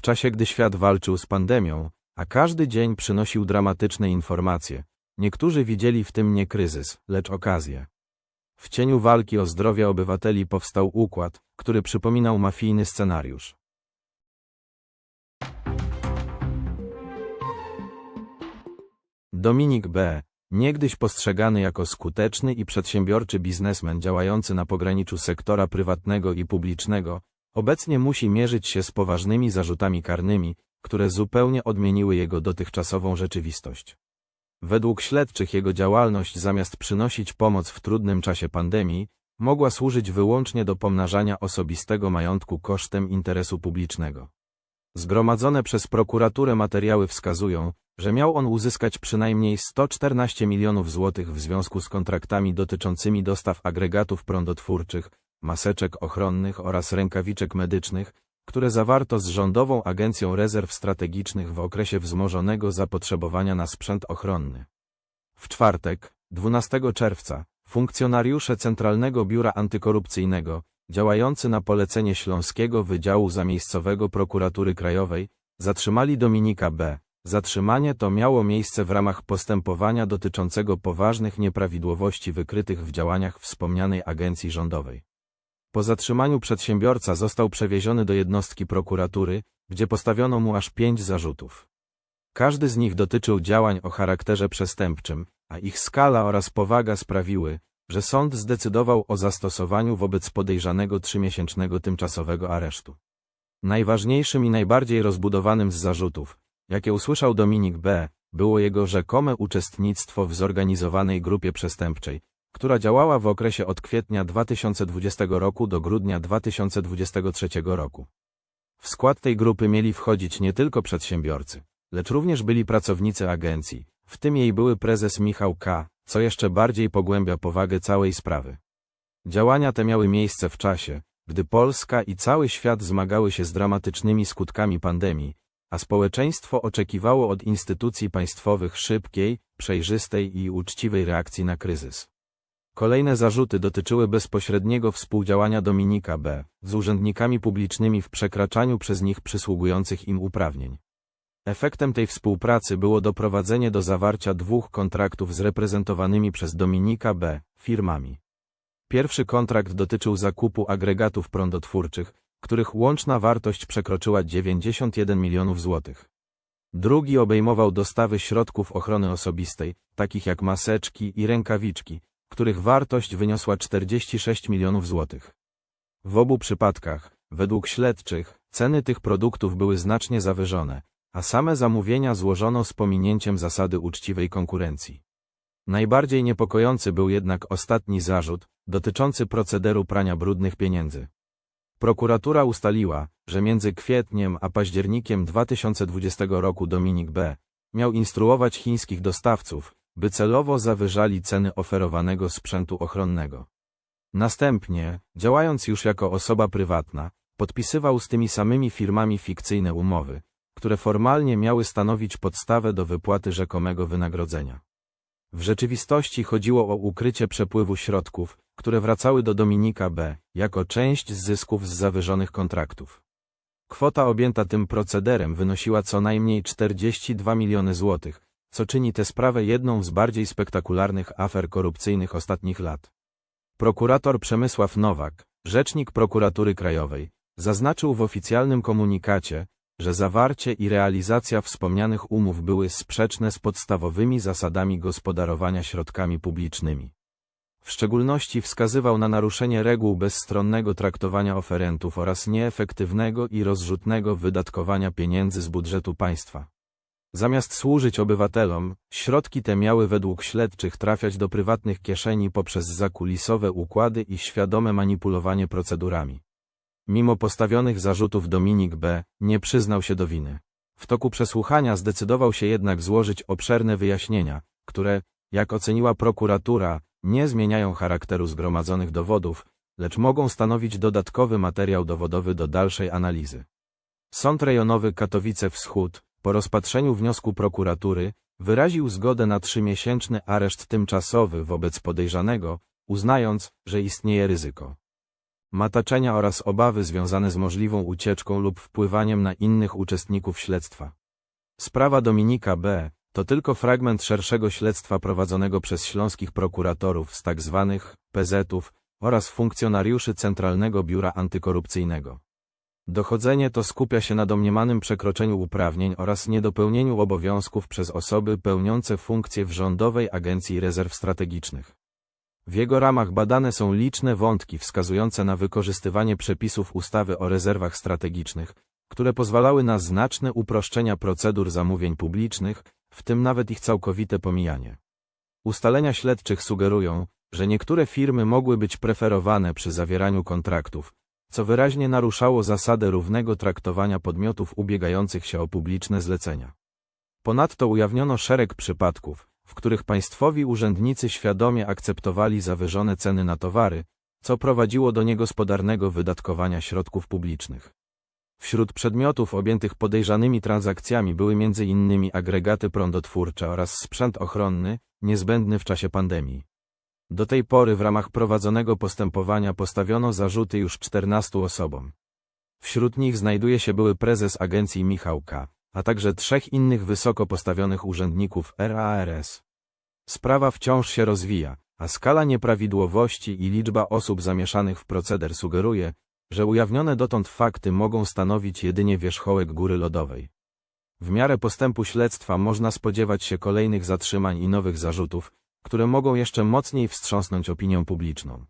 W czasie, gdy świat walczył z pandemią, a każdy dzień przynosił dramatyczne informacje, niektórzy widzieli w tym nie kryzys, lecz okazję. W cieniu walki o zdrowie obywateli powstał układ, który przypominał mafijny scenariusz. Dominik B., niegdyś postrzegany jako skuteczny i przedsiębiorczy biznesmen działający na pograniczu sektora prywatnego i publicznego, obecnie musi mierzyć się z poważnymi zarzutami karnymi, które zupełnie odmieniły jego dotychczasową rzeczywistość. Według śledczych jego działalność zamiast przynosić pomoc w trudnym czasie pandemii, mogła służyć wyłącznie do pomnażania osobistego majątku kosztem interesu publicznego. Zgromadzone przez prokuraturę materiały wskazują, że miał on uzyskać przynajmniej 114 milionów złotych w związku z kontraktami dotyczącymi dostaw agregatów prądotwórczych, maseczek ochronnych oraz rękawiczek medycznych, które zawarto z Rządową Agencją Rezerw Strategicznych w okresie wzmożonego zapotrzebowania na sprzęt ochronny. W czwartek, 12 czerwca, funkcjonariusze Centralnego Biura Antykorupcyjnego, działający na polecenie Śląskiego Wydziału Zamiejscowego Prokuratury Krajowej, zatrzymali Dominika B. Zatrzymanie to miało miejsce w ramach postępowania dotyczącego poważnych nieprawidłowości wykrytych w działaniach wspomnianej agencji rządowej. Po zatrzymaniu przedsiębiorca został przewieziony do jednostki prokuratury, gdzie postawiono mu aż pięć zarzutów. Każdy z nich dotyczył działań o charakterze przestępczym, a ich skala oraz powaga sprawiły, że sąd zdecydował o zastosowaniu wobec podejrzanego trzymiesięcznego tymczasowego aresztu. Najważniejszym i najbardziej rozbudowanym z zarzutów, jakie usłyszał Dominik B., było jego rzekome uczestnictwo w zorganizowanej grupie przestępczej, która działała w okresie od kwietnia 2020 roku do grudnia 2023 roku. W skład tej grupy mieli wchodzić nie tylko przedsiębiorcy, lecz również byli pracownicy agencji, w tym jej były prezes Michał K., co jeszcze bardziej pogłębia powagę całej sprawy. Działania te miały miejsce w czasie, gdy Polska i cały świat zmagały się z dramatycznymi skutkami pandemii, a społeczeństwo oczekiwało od instytucji państwowych szybkiej, przejrzystej i uczciwej reakcji na kryzys. Kolejne zarzuty dotyczyły bezpośredniego współdziałania Dominika B. z urzędnikami publicznymi w przekraczaniu przez nich przysługujących im uprawnień. Efektem tej współpracy było doprowadzenie do zawarcia dwóch kontraktów z reprezentowanymi przez Dominika B. firmami. Pierwszy kontrakt dotyczył zakupu agregatów prądotwórczych, których łączna wartość przekroczyła 91 milionów złotych. Drugi obejmował dostawy środków ochrony osobistej, takich jak maseczki i rękawiczki, których wartość wyniosła 46 milionów złotych. W obu przypadkach, według śledczych, ceny tych produktów były znacznie zawyżone, a same zamówienia złożono z pominięciem zasady uczciwej konkurencji. Najbardziej niepokojący był jednak ostatni zarzut, dotyczący procederu prania brudnych pieniędzy. Prokuratura ustaliła, że między kwietniem a październikiem 2020 roku Dominik B. miał instruować chińskich dostawców, by celowo zawyżali ceny oferowanego sprzętu ochronnego. Następnie, działając już jako osoba prywatna, podpisywał z tymi samymi firmami fikcyjne umowy, które formalnie miały stanowić podstawę do wypłaty rzekomego wynagrodzenia. W rzeczywistości chodziło o ukrycie przepływu środków, które wracały do Dominika B. jako część zysków z zawyżonych kontraktów. Kwota objęta tym procederem wynosiła co najmniej 42 miliony złotych, co czyni tę sprawę jedną z bardziej spektakularnych afer korupcyjnych ostatnich lat. Prokurator Przemysław Nowak, rzecznik prokuratury krajowej, zaznaczył w oficjalnym komunikacie, że zawarcie i realizacja wspomnianych umów były sprzeczne z podstawowymi zasadami gospodarowania środkami publicznymi. W szczególności wskazywał na naruszenie reguł bezstronnego traktowania oferentów oraz nieefektywnego i rozrzutnego wydatkowania pieniędzy z budżetu państwa. Zamiast służyć obywatelom, środki te miały według śledczych trafiać do prywatnych kieszeni poprzez zakulisowe układy i świadome manipulowanie procedurami. Mimo postawionych zarzutów Dominik B. nie przyznał się do winy. W toku przesłuchania zdecydował się jednak złożyć obszerne wyjaśnienia, które, jak oceniła prokuratura, nie zmieniają charakteru zgromadzonych dowodów, lecz mogą stanowić dodatkowy materiał dowodowy do dalszej analizy. Sąd rejonowy Katowice Wschód, po rozpatrzeniu wniosku prokuratury, wyraził zgodę na trzymiesięczny areszt tymczasowy wobec podejrzanego, uznając, że istnieje ryzyko mataczenia oraz obawy związane z możliwą ucieczką lub wpływaniem na innych uczestników śledztwa. Sprawa Dominika B. to tylko fragment szerszego śledztwa prowadzonego przez śląskich prokuratorów z tzw. PZ-ów oraz funkcjonariuszy Centralnego Biura Antykorupcyjnego. Dochodzenie to skupia się na domniemanym przekroczeniu uprawnień oraz niedopełnieniu obowiązków przez osoby pełniące funkcje w Rządowej Agencji Rezerw Strategicznych. W jego ramach badane są liczne wątki wskazujące na wykorzystywanie przepisów ustawy o rezerwach strategicznych, które pozwalały na znaczne uproszczenia procedur zamówień publicznych, w tym nawet ich całkowite pomijanie. Ustalenia śledczych sugerują, że niektóre firmy mogły być preferowane przy zawieraniu kontraktów, co wyraźnie naruszało zasadę równego traktowania podmiotów ubiegających się o publiczne zlecenia. Ponadto ujawniono szereg przypadków, w których państwowi urzędnicy świadomie akceptowali zawyżone ceny na towary, co prowadziło do niegospodarnego wydatkowania środków publicznych. Wśród przedmiotów objętych podejrzanymi transakcjami były m.in. agregaty prądotwórcze oraz sprzęt ochronny, niezbędny w czasie pandemii. Do tej pory w ramach prowadzonego postępowania postawiono zarzuty już 14 osobom. Wśród nich znajduje się były prezes agencji Michał K., a także trzech innych wysoko postawionych urzędników RARS. Sprawa wciąż się rozwija, a skala nieprawidłowości i liczba osób zamieszanych w proceder sugeruje, że ujawnione dotąd fakty mogą stanowić jedynie wierzchołek góry lodowej. W miarę postępu śledztwa można spodziewać się kolejnych zatrzymań i nowych zarzutów, które mogą jeszcze mocniej wstrząsnąć opinią publiczną.